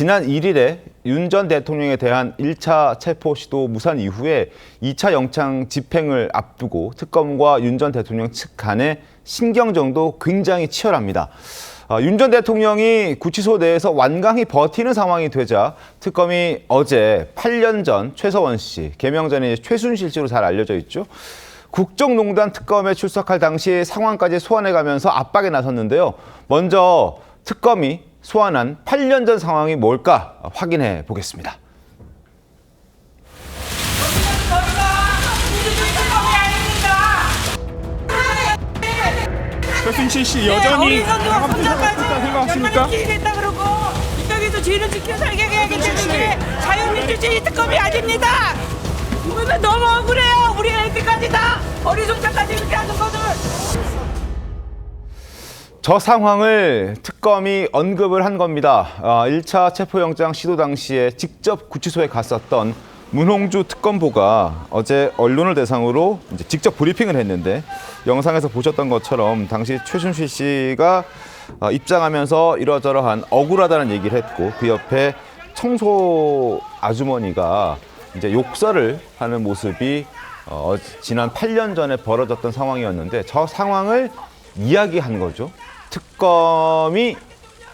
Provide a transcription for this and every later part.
지난 1일에 윤 전 대통령에 대한 1차 체포 시도 무산 이후에 2차 영장 집행을 앞두고 특검과 윤 전 대통령 측 간의 신경정도 굉장히 치열합니다. 아, 윤전 대통령이 구치소 내에서 완강히 버티는 상황이 되자 특검이 어제 8년 전 최서원 씨, 개명 전에 최순실 씨로 잘 알려져 있죠. 국정농단 특검에 출석할 당시 상황까지 소환해가면서 압박에 나섰는데요. 먼저 특검이 소환한 8년 전 상황이 뭘까 확인해 보겠습니다. 최순실 씨 여전히 네, 생각하십니까? 얼마나 기회겠다 그러고 여기서 죄를 지켜 살게 해야기 때문에 자유민주주의 특검이 아닙니다. 이거는 너무 억울해요. 우리 애들까지 다 어리송장까지 이렇게 하는 거는. 저 상황을 특검이 언급을 한 겁니다. 아, 1차 체포영장 시도 당시에 직접 구치소에 갔었던 문홍주 특검보가 어제 언론을 대상으로 이제 직접 브리핑을 했는데 영상에서 보셨던 것처럼 당시 최순실 씨가 아, 입장하면서 이러저러한 억울하다는 얘기를 했고 그 옆에 청소 아주머니가 이제 욕설을 하는 모습이 어, 지난 8년 전에 벌어졌던 상황이었는데 저 상황을 이야기한 거죠. 특검이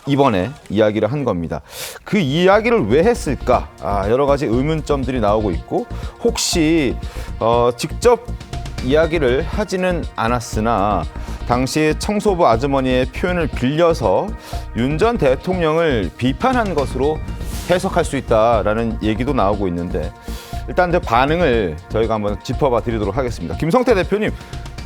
이번에 이야기를 한 겁니다. 그 이야기를 왜 했을까? 아, 여러 가지 의문점들이 나오고 있고 혹시 어, 직접 이야기를 하지는 않았으나 당시 청소부 아주머니의 표현을 빌려서 윤 전 대통령을 비판한 것으로 해석할 수 있다라는 얘기도 나오고 있는데 일단 그 반응을 저희가 한번 짚어봐 드리도록 하겠습니다. 김성태 대표님,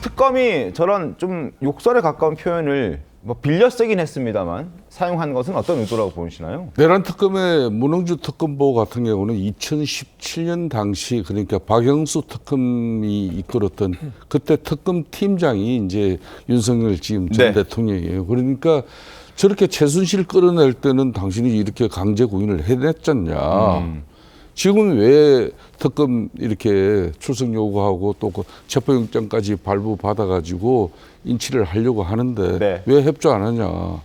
특검이 저런 좀 욕설에 가까운 표현을 뭐 빌려 쓰긴 했습니다만 사용한 것은 어떤 의도라고 보시나요? 내란 특검의 문흥주 특검보 같은 경우는 2017년 당시 그러니까 박영수 특검이 이끌었던 그때 특검 팀장이 이제 윤석열 지금 전 네. 대통령이에요. 그러니까 저렇게 최순실 끌어낼 때는 당신이 이렇게 강제 구인을 해냈잖냐. 지금 왜 특검 이렇게 출석 요구하고 또 그 체포영장까지 발부 받아가지고 인치를 하려고 하는데 네. 왜 협조 안 하냐.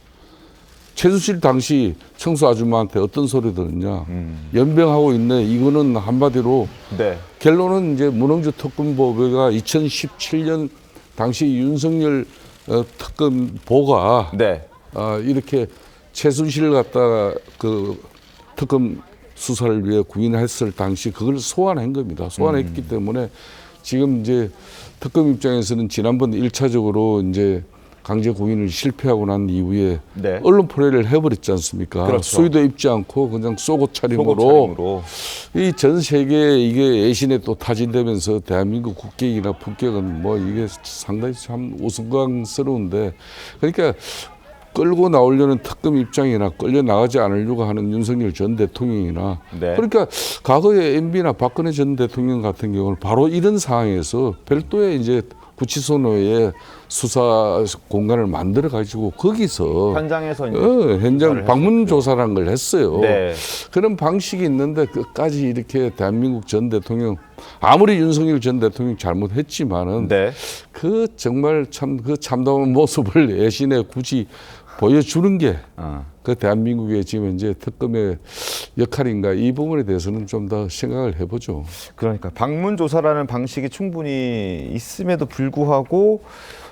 최순실 당시 청소 아줌마한테 어떤 소리 들었냐. 연병하고 있네. 이거는 한마디로 네. 결론은 이제 문홍주 특검보가 2017년 당시 윤석열 어, 특검보가 네. 아, 이렇게 최순실을 갖다가 그 특검 수사를 위해 구인했을 당시 그걸 소환한 겁니다. 소환했기 음. 때문에 지금 이제 특검 입장에서는 지난번 일차적으로 이제 강제 구인을 실패하고 난 이후에 네. 언론 포례를 해버렸지 않습니까? 그렇죠. 수위도 입지 않고 그냥 쏘고 차림으로. 이 전 세계에 이게 애신에 또 타진되면서 대한민국 국격이나 품격은 뭐 이게 상당히 참 우스꽝스러운데 그러니까 끌고 나오려는 특검 입장이나 끌려 나가지 않으려고 하는 윤석열 전 대통령이나 네. 그러니까 과거에 MB나 박근혜 전 대통령 같은 경우는 바로 이런 상황에서 별도의 이제 구치소 내에 수사 공간을 만들어 가지고 거기서 현장에서 어, 현장 방문 조사라는 걸 했어요. 네. 그런 방식이 있는데 끝까지 이렇게 대한민국 전 대통령 아무리 윤석열 전 대통령 잘못했지만은 네. 그 정말 참 그 참담한 모습을 애신에 굳이 보여주는 게그 어. 대한민국의 지금 현재 특검의 역할인가 이 부분에 대해서는 좀 더 생각을 해보죠. 그러니까 방문 조사라는 방식이 충분히 있음에도 불구하고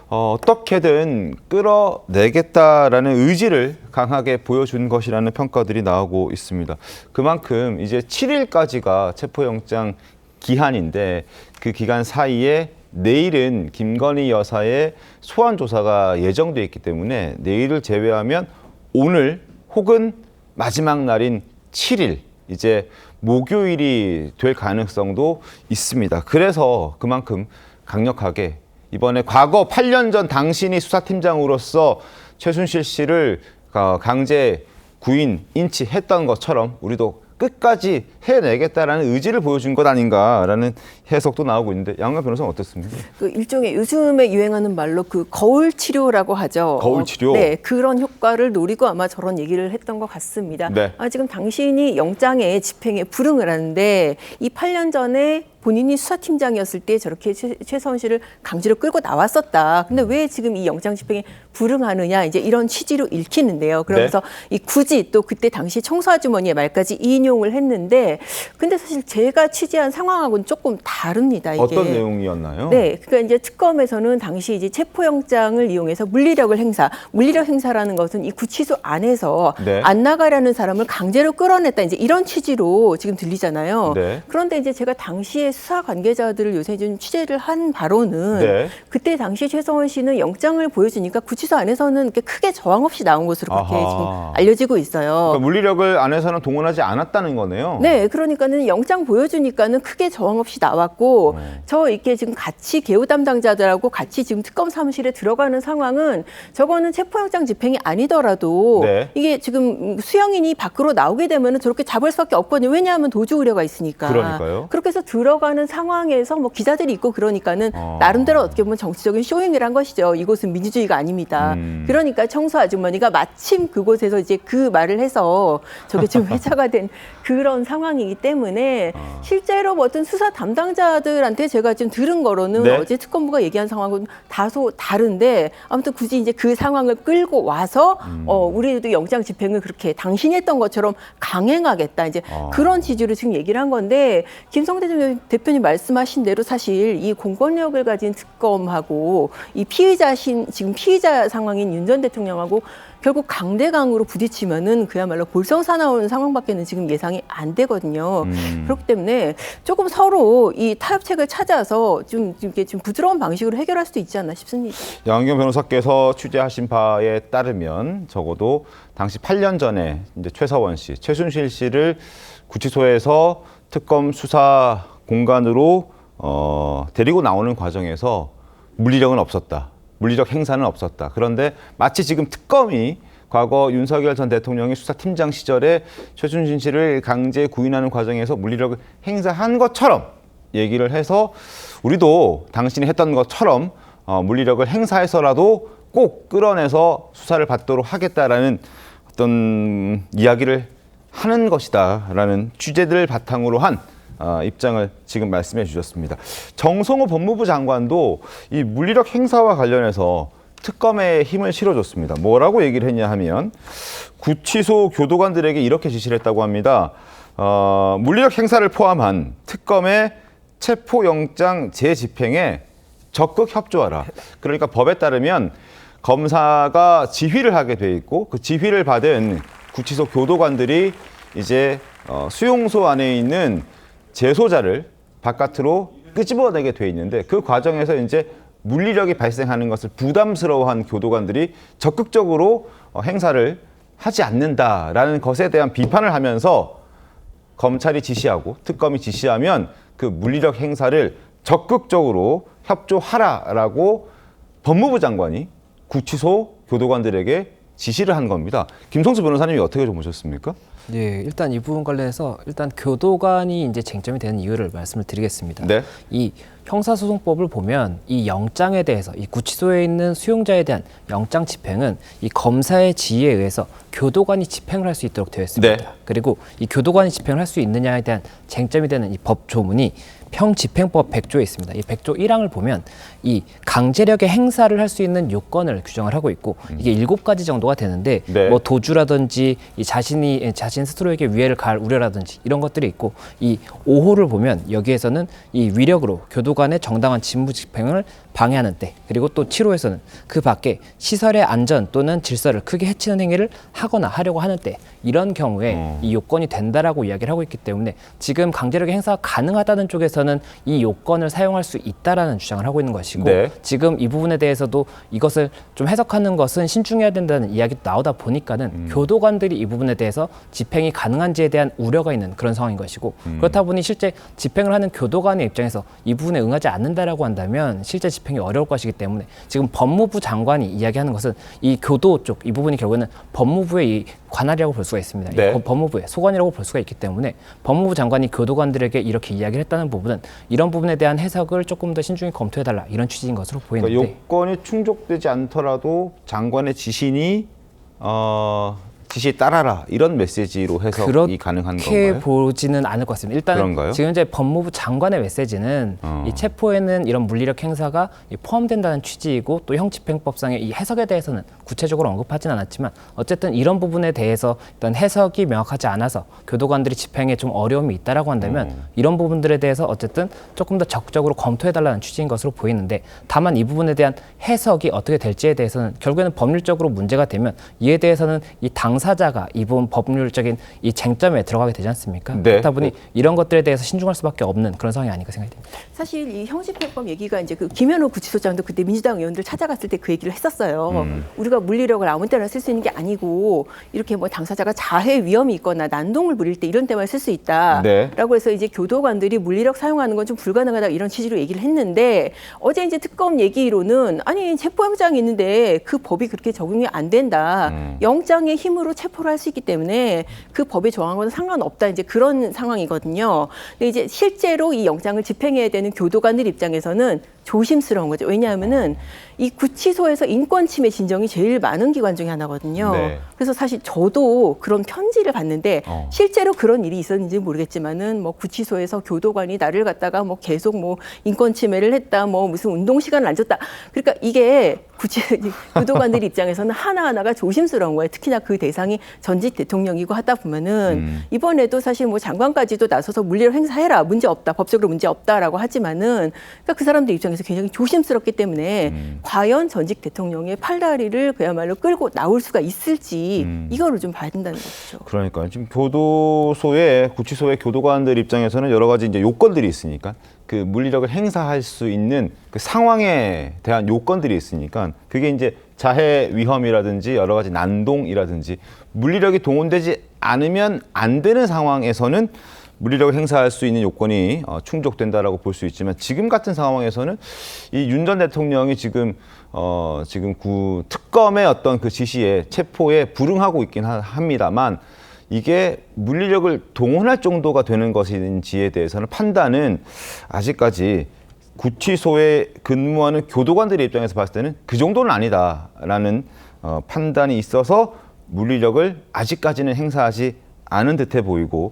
어, 어떻게든 끌어내겠다라는 의지를 강하게 보여준 것이라는 평가들이 나오고 있습니다. 그만큼 이제 7일까지가 체포영장 기한인데 그 기간 사이에 내일은 김건희 여사의 소환 조사가 예정돼 있기 때문에 내일을 제외하면 오늘 혹은 마지막 날인 7일 이제 목요일이 될 가능성도 있습니다. 그래서 그만큼 강력하게 이번에 과거 8년 전 당신이 수사팀장으로서 최순실 씨를 어, 강제 구인 인치했던 것처럼 우리도 끝까지 해내겠다라는 의지를 보여준 것 아닌가라는 해석도 나오고 있는데 양가 변호사는 어떻습니까? 그 일종의 요즘에 유행하는 말로 그 거울 치료라고 하죠. 거울 치료? 네, 그런 효과를 노리고 아마 저런 얘기를 했던 것 같습니다. 네. 아, 지금 당신이 영장에 집행에 불응을 하는데 이 8년 전에 본인이 수사팀장이었을 때 저렇게 최, 최서원 씨를 강제로 끌고 나왔었다. 근데 왜 지금 이 영장 집행에 불응하느냐 이제 이런 취지로 읽히는데요. 그러면서 이 굳이 또 그때 당시 청소 아주머니의 말까지 인용을 했는데 근데 사실 제가 취재한 상황하고는 조금 다릅니다. 이게. 어떤 내용이었나요? 네, 그러니까 이제 특검에서는 당시 이제 체포영장을 이용해서 물리력을 행사, 물리력 행사라는 것은 이 구치소 안에서 네. 안 나가라는 사람을 강제로 끌어냈다 이제 이런 취지로 지금 들리잖아요. 네. 그런데 이제 제가 당시에 수사 관계자들을 요새 좀 취재를 한 바로는 네. 그때 당시 최성원 씨는 영장을 보여주니까 구치소 안에서는 이렇게 크게 저항 없이 나온 것으로 그렇게 아하. 지금 알려지고 있어요. 그러니까 물리력을 안에서는 동원하지 않았다는 거네요. 네, 그러니까는 영장 보여주니까는 크게 저항 없이 나왔고 네. 저 이렇게 지금 같이 개우 담당자들하고 같이 지금 특검 사무실에 들어가는 상황은 저거는 체포영장 집행이 아니더라도 네. 이게 지금 수영인이 밖으로 나오게 되면은 저렇게 잡을 수밖에 없거든요. 왜냐하면 도주 우려가 있으니까. 그러니까요. 그렇게 해서 들어가 는 상황에서 뭐 기자들이 있고 그러니까는 어. 나름대로 어떻게 보면 정치적인 쇼잉을 한 것이죠. 이곳은 민주주의가 아닙니다. 음. 그러니까 청소 아주머니가 마침 그곳에서 이제 그 말을 해서 저게 좀 회자가 된 그런 상황이기 때문에 아. 실제로 뭐 어떤 수사 담당자들한테 제가 지금 들은 거로는 네. 어제 특검부가 얘기한 상황은 다소 다른데 아무튼 굳이 이제 그 상황을 끌고 와서 음. 어 우리도 영장 집행을 그렇게 당신이 했던 것처럼 강행하겠다 이제 아. 그런 취지로 지금 얘기를 한 건데 김성대 전 대표님 말씀하신 대로 사실 이 공권력을 가진 특검하고 이 피의자신 지금 피의자 상황인 윤 전 대통령하고 결국 강대강으로 부딪히면은 그야말로 볼성사 나오는 상황밖에는 지금 예상이 안 되거든요. 음. 그렇기 때문에 조금 서로 이 타협책을 찾아서 좀 이렇게 좀 부드러운 방식으로 해결할 수도 있지 않나 싶습니다. 양경 변호사께서 취재하신 바에 따르면 적어도 당시 8년 전에 이제 최서원 씨, 최순실 씨를 구치소에서 특검 수사 공간으로 어, 데리고 나오는 과정에서 물리력은 없었다. 물리력 행사는 없었다. 그런데 마치 지금 특검이 과거 윤석열 전 대통령이 수사팀장 시절에 최순실 씨를 강제 구인하는 과정에서 물리력을 행사한 것처럼 얘기를 해서 우리도 당신이 했던 것처럼 어, 물리력을 행사해서라도 꼭 끌어내서 수사를 받도록 하겠다라는 어떤 이야기를 하는 것이다라는 취재들을 바탕으로 한 어, 입장을 지금 말씀해 주셨습니다. 정성호 법무부 장관도 이 물리력 행사와 관련해서 특검에 힘을 실어줬습니다. 뭐라고 얘기를 했냐 하면 구치소 교도관들에게 이렇게 지시를 했다고 합니다. 어, 물리력 행사를 포함한 특검의 체포영장 재집행에 적극 협조하라. 그러니까 법에 따르면 검사가 지휘를 하게 돼 있고 그 지휘를 받은 구치소 교도관들이 이제 어, 수용소 안에 있는 재소자를 바깥으로 끄집어내게 돼 있는데 그 과정에서 이제 물리력이 발생하는 것을 부담스러워한 교도관들이 적극적으로 어, 행사를 하지 않는다라는 것에 대한 비판을 하면서 검찰이 지시하고 특검이 지시하면 그 물리력 행사를 적극적으로 협조하라라고 법무부 장관이 구치소 교도관들에게 지시를 한 겁니다. 김성수 변호사님이 어떻게 좀 보셨습니까? 예, 일단 이 부분 관련해서 일단 교도관이 이제 쟁점이 되는 이유를 말씀을 드리겠습니다. 네. 이 형사소송법을 보면 이 영장에 대해서 이 구치소에 있는 수용자에 대한 영장 집행은 이 검사의 지휘에 의해서 교도관이 집행을 할 수 있도록 되어 있습니다. 네. 그리고 이 교도관이 집행을 할 수 있느냐에 대한 쟁점이 되는 이 법 조문이 평집행법 100조에 있습니다. 이 100조 1항을 보면 이 강제력의 행사를 할 수 있는 요건을 규정을 하고 있고 이게 일곱 가지 정도가 되는데 네. 뭐 도주라든지 이 자신이 자신 스스로에게 위해를 가할 우려라든지 이런 것들이 있고 이 5호를 보면 여기에서는 이 위력으로 교도관의 정당한 직무 집행을 방해하는 때 그리고 또 7호에서는 그 밖에 시설의 안전 또는 질서를 크게 해치는 행위를 하거나 하려고 하는 때 이런 경우에 어. 이 요건이 된다라고 이야기를 하고 있기 때문에 지금 강제력의 행사가 가능하다는 쪽에서는 이 요건을 사용할 수 있다라는 주장을 하고 있는 것이고 네. 지금 이 부분에 대해서도 이것을 좀 해석하는 것은 신중해야 된다는 이야기도 나오다 보니까는 음. 교도관들이 이 부분에 대해서 집행이 가능한지에 대한 우려가 있는 그런 상황인 것이고 그렇다 보니 실제 집행을 하는 교도관의 입장에서 이 부분에 응하지 않는다라고 한다면 실제 집행이 어려울 것이기 때문에 지금 법무부 장관이 이야기하는 것은 이 교도 쪽 이 부분이 결국에는 법무부 의 이 관할이라고 볼 수가 있습니다. 이 네. 법- 법무부의 소관이라고 볼 수가 있기 때문에 법무부 장관이 교도관들에게 이렇게 이야기를 했다는 부분은 이런 부분에 대한 해석을 조금 더 신중히 검토해달라 이런 취지인 것으로 보이는데 그러니까 요건이 충족되지 않더라도 장관의 지신이 어, 지시 따라라 이런 메시지로 해석이 가능한 그렇게 건가요? 보지는 않을 것 같습니다. 일단 그런가요? 지금 이제 법무부 장관의 메시지는 어. 이 체포에는 이런 물리력 행사가 이 포함된다는 취지이고 또 형집행법상의 이 해석에 대해서는 구체적으로 언급하진 않았지만 어쨌든 이런 부분에 대해서 일단 해석이 명확하지 않아서 교도관들이 집행에 좀 어려움이 있다라고 한다면 어. 이런 부분들에 대해서 어쨌든 조금 더 적극적으로 검토해달라는 취지인 것으로 보이는데 다만 이 부분에 대한 해석이 어떻게 될지에 대해서는 결국에는 법률적으로 문제가 되면 이에 대해서는 이 당사 자가 이 부분 법률적인 이 쟁점에 들어가게 되지 않습니까? 네. 그렇다 보니 이런 것들에 대해서 신중할 수밖에 없는 그런 상황이 아닌가 생각이 됩니다. 사실 이 형집행법 얘기가 이제 그 김현우 구치소장도 그때 민주당 의원들 찾아갔을 때 그 얘기를 했었어요. 음. 우리가 물리력을 아무 때나 쓸 수 있는 게 아니고 이렇게 뭐 당사자가 자해 위험이 있거나 난동을 부릴 때 이런 때만 쓸 수 있다라고 네. 해서 이제 교도관들이 물리력 사용하는 건 좀 불가능하다 이런 취지로 얘기를 했는데 어제 이제 특검 얘기로는 아니 체포영장이 있는데 그 법이 그렇게 적용이 안 된다. 음. 영장의 힘으로 체포를 할 수 있기 때문에 그 법의 조항과는 상관없다. 이제 그런 상황이거든요. 근데 이제 실제로 이 영장을 집행해야 되는 교도관들 입장에서는 조심스러운 거죠. 왜냐하면은 이 구치소에서 인권 침해 진정이 제일 많은 기관 중에 하나거든요. 네. 그래서 사실 저도 그런 편지를 봤는데 어. 실제로 그런 일이 있었는지 모르겠지만은 뭐 구치소에서 교도관이 나를 갖다가 뭐 계속 뭐 인권 침해를 했다, 뭐 무슨 운동 시간을 안 줬다. 그러니까 이게 구치 교도관들 입장에서는 하나 하나가 조심스러운 거예요. 특히나 그 대상이 전직 대통령이고 하다 보면은 음. 이번에도 사실 뭐 장관까지도 나서서 물리력 행사해라 문제 없다 법적으로 문제 없다라고 하지만은 그러니까 그 사람들 입장에서 굉장히 조심스럽기 때문에 음. 과연 전직 대통령의 팔다리를 그야말로 끌고 나올 수가 있을지 음. 이거를 좀 봐야 된다는 거죠. 그러니까 지금 교도소에 구치소의 교도관들 입장에서는 여러 가지 이제 요건들이 있으니까 그 물리력을 행사할 수 있는 그 상황에 대한 요건들이 있으니까 그게 이제 자해 위험이라든지 여러 가지 난동이라든지 물리력이 동원되지 않으면 안 되는 상황에서는 물리력을 행사할 수 있는 요건이 어, 충족된다라고 볼 수 있지만 지금 같은 상황에서는 이 윤 전 대통령이 지금 어, 지금 구 특검의 어떤 그 지시에 체포에 불응하고 있긴 하- 합니다만 이게 물리력을 동원할 정도가 되는 것인지에 대해서는 판단은 아직까지 구치소에 근무하는 교도관들의 입장에서 봤을 때는 그 정도는 아니다라는 어, 판단이 있어서 물리력을 아직까지는 행사하지 않은 듯해 보이고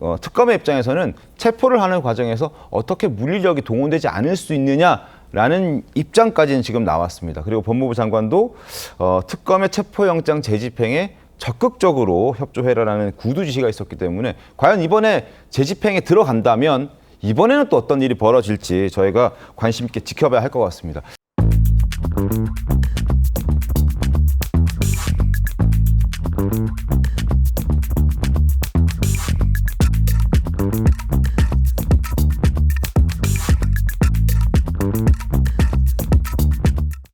어, 특검의 입장에서는 체포를 하는 과정에서 어떻게 물리력이 동원되지 않을 수 있느냐라는 입장까지는 지금 나왔습니다. 그리고 법무부 장관도 어, 특검의 체포영장 재집행에 적극적으로 협조해라라는 구두 지시가 있었기 때문에 과연 이번에 재집행에 들어간다면 이번에는 또 어떤 일이 벌어질지 저희가 관심 있게 지켜봐야 할 것 같습니다.